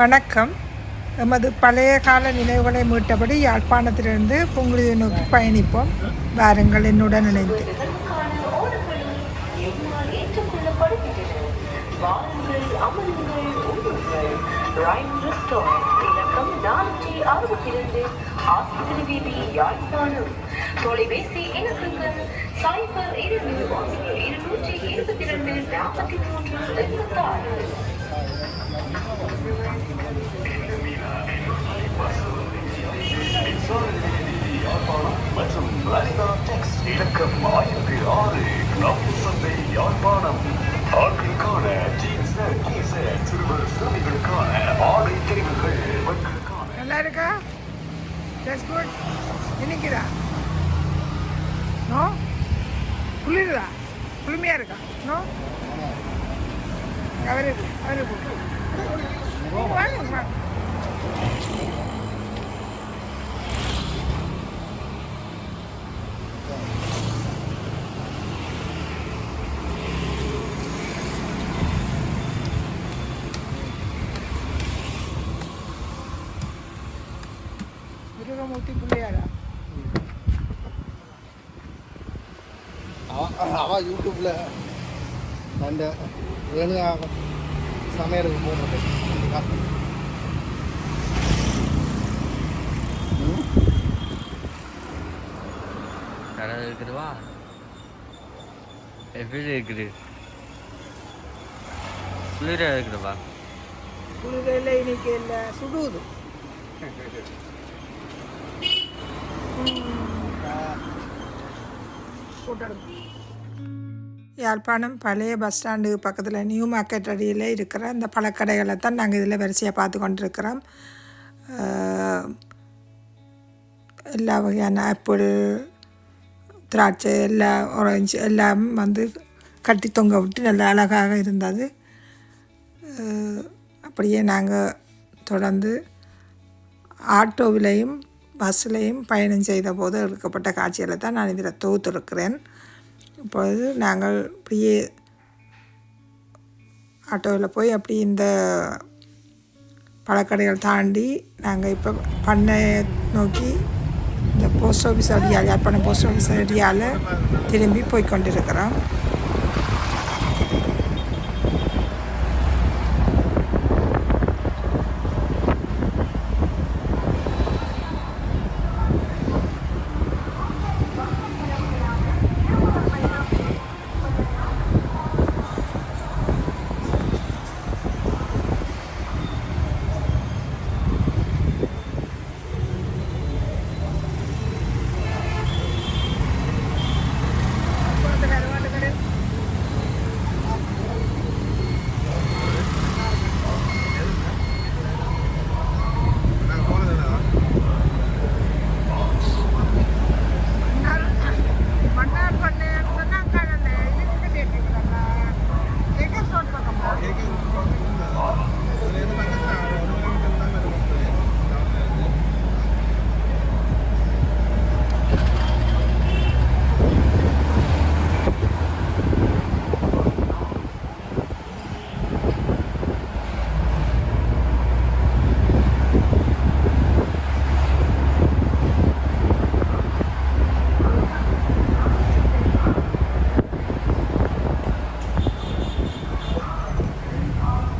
வணக்கம். எமது பழைய கால நினைவுகளை மீட்டபடி யாழ்ப்பாணத்திலிருந்து புங்குருதி நோக்கி பயணிப்போம். வாருங்கள் என்னுடன் இணைந்து. தொலைபேசி இலக்கங்கள் சைபர் இருநூற்றி இருபத்தி இரண்டு நாற்பத்தி மூன்று எண்பத்தாறு மற்றும் இலக்கம் ஆயிரத்தி ஆறு கிளப் சந்தை யாழ்ப்பாணம் ஆண்களுக்கான ஜீன்ஸ் டிஷர்ட் சிறுவர் சிறுமிகளுக்கான ஆடை தெரிவுகள் பெண்களுக்கான நல்லா இருக்கா ஜஸ்ட் குட் இன்னைக்குதா நோ குளிருதா? குளுமையா இருக்கா? நோ അവർ അവർ മൂത്തി പിള്ളേരാ അവ യൂട്യൂബിൽ തന്റെ அவன் யூடியூப்பில் அந்த வேணுகா சமையலுக்கு போகிறது கடை இருக்குதுவா எப்படி இருக்குது? குளிர இருக்குதுவா குளிரையில் இன்னைக்கு இல்லை சுடுவது யாழ்ப்பாணம் பழைய பஸ் ஸ்டாண்டு பக்கத்தில் நியூ மார்க்கெட் அடியில் இருக்கிற இந்த பழக்கடைகளை தான் நாங்கள் இதில் வரிசையாக பார்த்து கொண்டிருக்கிறோம். எல்லா வகையான ஆப்பிள் திராட்சை எல்லா ஆரஞ்சு எல்லாம் வந்து கட்டி தொங்க விட்டு நல்லா அழகாக இருந்தது. அப்படியே நாங்கள் தொடர்ந்து ஆட்டோவிலையும் பஸ்ஸிலையும் பயணம் செய்த போது எடுக்கப்பட்ட காட்சிகளை தான் நான் இதில் தொகுத்திருக்கிறேன். இப்பொழுது நாங்கள் இப்படியே ஆட்டோவில் போய் அப்படி இந்த பழக்கடைகள் தாண்டி நாங்கள் இப்போ பண்ணை நோக்கி இந்த போஸ்ட் ஆஃபீஸ் அடியால் யாழ்ப்பாணம் போஸ்ட் ஆஃபீஸ் அடியால் திரும்பி போய் கொண்டிருக்கிறோம் மன்னார் பண்ணை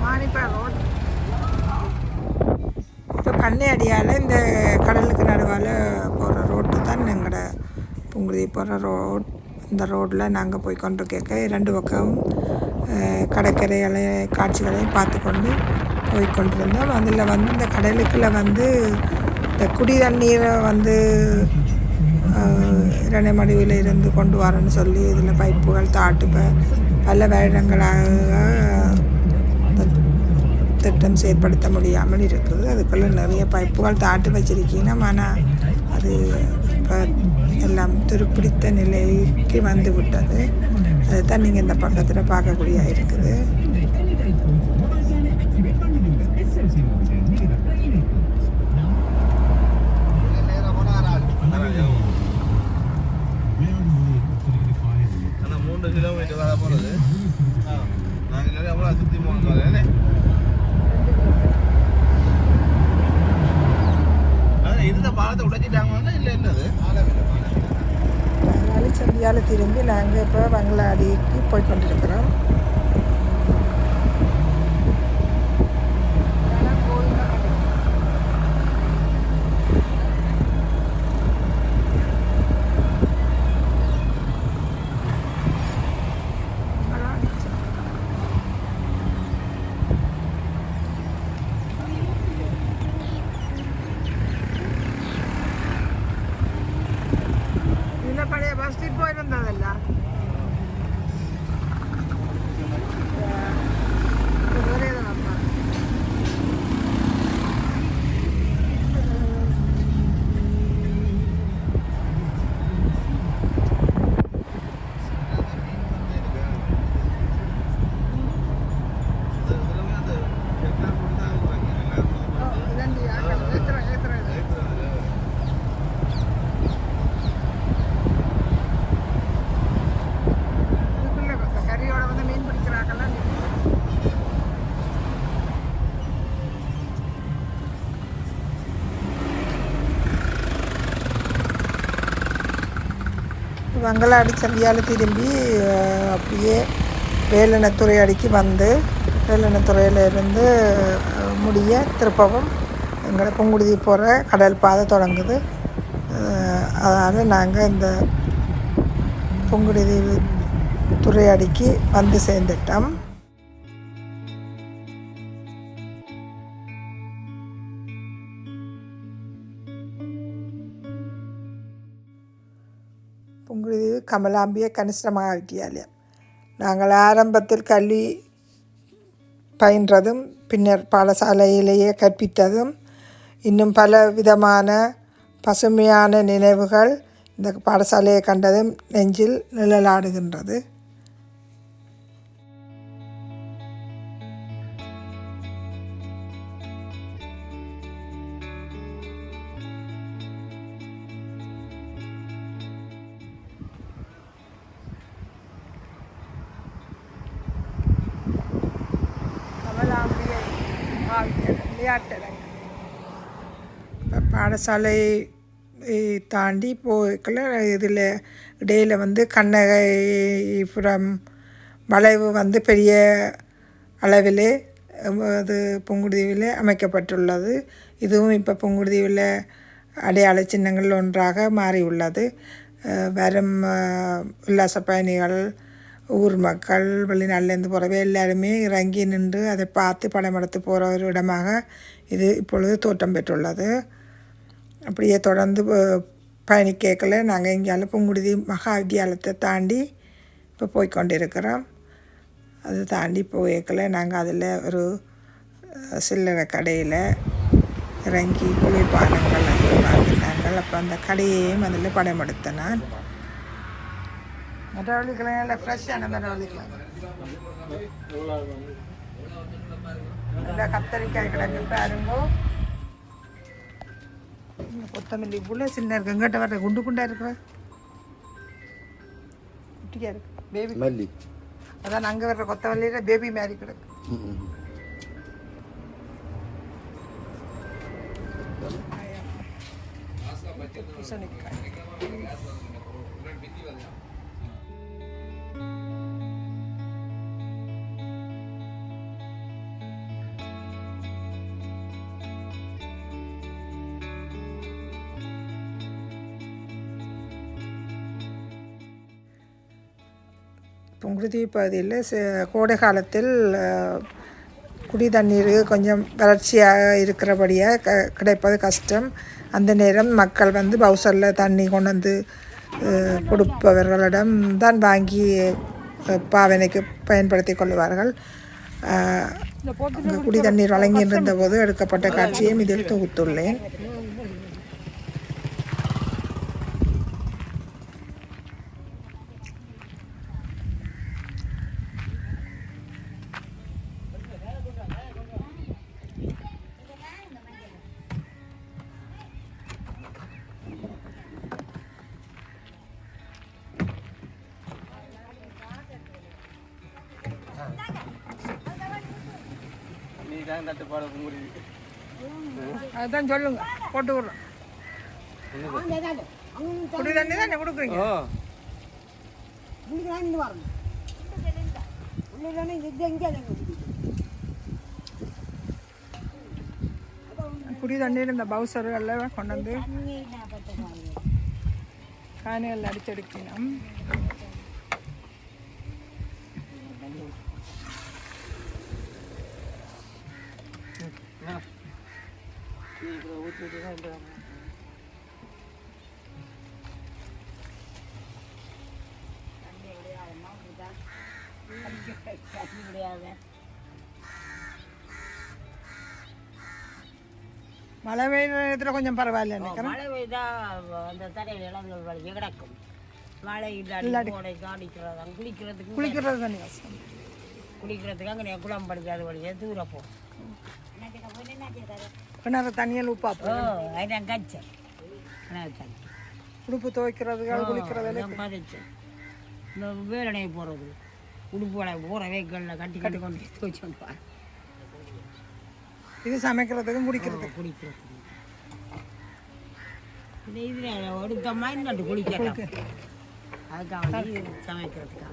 மானிப்பா ரோட் பண்ணை அடியால் இந்த கடலுக்கு நடுவால் போகிற ரோட்டு தான் எங்களோட புங்குருதி போகிற ரோட். இந்த ரோட்டில் நாங்கள் போய் கொண்டு கேட்க ரெண்டு பக்கம் கடற்கரைகளையும் கடற்கரைகளை காட்சிகளையும் பார்த்து கொண்டு போய் கொண்டிருந்தோம். அதில் வந்து இந்த கடலுக்குள்ள வந்து இந்த குடி தண்ணீரை வந்து இரணைமடுவில் இருந்து கொண்டு வரேன்னு சொல்லி இதில் பைப்புகள் தாட்டு பல வருடங்களாக திட்டம் செயற்படுத்த முடியாமல் இருக்குது. அதுக்குள்ளே நிறைய பைப்புகள் தாட்டு வச்சிருக்கீங்க. ஆனால் அது இப்போ எல்லாம் துருப்பிடித்த நிலைக்கு வந்து விட்டது. அதுதான் நீங்கள் இந்த பக்கத்தில் பார்க்கக்கூடிய இருக்குது நேராக போனால் ஆனால் மூன்று கிலோமீட்டர் வர போகிறது நாங்கள் எவ்வளோ சுற்றி போகணும் வரேன் மாத்திட்டாங்க இல்லை என்னது அதனால திரும்பி நாங்கள் இப்போ பங்களாடிக்கு போய் கொண்டிருக்கிறோம் இதில் பழைய பஸ் ஸ்டாப் போயிருந்ததல்ல கறியோட வந்து மீன் பிடிக்கிறாங்கல்ல வங்களாடி சந்தியால் திரும்பி அப்படியே வேலனத்துறை அடிக்கு வந்து வேலனத்துறையில இருந்து முடிய திருப்பவும் எங்களை புங்குடுதி போகிற கடல் பாதை தொடங்குது. அதனால் நாங்கள் இந்த புங்குடுதி துறையடிக்கு வந்து சேர்ந்துட்டோம். கமலாம்பிய கனிஷ்டமாக வித்தியாலயம் நாங்கள் ஆரம்பத்தில் கல்வி பயின்றதும் பின்னர் பாடசாலையிலேயே கற்பித்ததும் இன்னும் பல விதமான பசுமையான நினைவுகள் இந்த பாடசாலையை கண்டதும் நெஞ்சில் நிழலாடுகின்றது. விளையாட்டரங்கம் இப்போ பாடசாலை தாண்டி போய்க்குள்ள இதில் இடையில் வந்து கண்ணகைபுரம் வளைவு வந்து பெரிய அளவிலே அது புங்குடுதீவில் அமைக்கப்பட்டுள்ளது. இதுவும் இப்போ புங்குடுதீவில் அடையாள சின்னங்கள் ஒன்றாக மாறியுள்ளது. வரும் உல்லாச பயணிகள் ஊர் மக்கள் வெளிநாட்டிலேருந்து போகிறவே எல்லாருமே இறங்கி நின்று அதை பார்த்து படம் எடுத்து போகிற ஒரு இடமாக இது இப்பொழுது தோற்றம் பெற்றுள்ளது. அப்படியே தொடர்ந்து பயணிக்கல நாங்கள் இங்கேயால புங்குடுதி மகா வித்தியாலயத்தை தாண்டி இப்போ போய்கொண்டிருக்கிறோம் அது தாண்டி போய்க்கல. நாங்கள் அதில் ஒரு சில்லறை கடையில் இறங்கி குளிர்பானங்கள் அது வாங்கினாங்கள் அப்போ அந்த கடையையும் அதில் படம் எடுத்தேன் நான் மரவள்ளிக்கிழங்கு நல்ல ஃப்ரெஷ்ஷான மரவள்ளிக்கிழங்கு நல்ல கத்தரிக்காய் கிழங்கு பாருங்கோ. கொத்தமல்லி இவ்வளோ சின்ன இருக்கு. எங்கிட்ட வர குண்டு குண்டா இருக்கிற குட்டியா இருக்கு. பேபி மல்லி. அதான் அங்கே வர்ற கொத்தமல்லியில பேபி மாதிரி கிடக்கு. பூசணிக்காய். புங்குடுதி பகுதியில் கோடை காலத்தில் குடி தண்ணீர் கொஞ்சம் வறட்சியாக இருக்கிறபடியாக க கிடைப்பது கஷ்டம். அந்த நேரம் மக்கள் வந்து பவுசரில் தண்ணி கொண்டு வந்து கொடுப்பவர்களிடம் தான் வாங்கி பாவனைக்கு பயன்படுத்தி கொள்வார்கள். அங்கே குடி தண்ணீர் வழங்கி இருந்தபோது எடுக்கப்பட்ட காட்சியையும் இதில் தொகுத்துள்ளேன். தான் தட்டுப்பாடு முடியுது. அதுதான் சொல்லுங்க போட்டு விட்றோம். குடி தண்ணி தானே கொடுக்குறீங்க? குடி தண்ணீர் இந்த பவுசர்களில் கொண்டு வந்து காணிகள் அடிச்செடுக்கணும் மழை பெய்யுற நேரத்தில் கொஞ்சம் பரவாயில்ல மழை பெய்தா அந்த தரையில் இளங்கள் வழியே கிடக்கும். மழை இல்லாட்டி குளிக்கிறதுக்கு குளிக்கிறது தண்ணி கஷ்டம் குளிக்கிறதுக்கு அங்கே குளம் படிக்காத வழியே தூர போகும் கிணறு தண்ணியில் உப்பா ஓ அதுதான் கச்சல் தண்ணி. உடுப்பு துவைக்கிறது குளிக்கிறது அதான் பதைச்சு இந்த வேலனை போகிறது உடுப்பு வடை போகிற வேக்களில் கட்டி கட்டி கொண்டு துவச்சு பாரு இது சமைக்கிறதுக்கும் குடிக்கிறதுக்கும் குளிக்கிறதுக்கு. இந்த இதில் ஒடுக்கமாக இன்னொன்று குளிக்கலாம் அதுக்காக சமைக்கிறதுக்காக.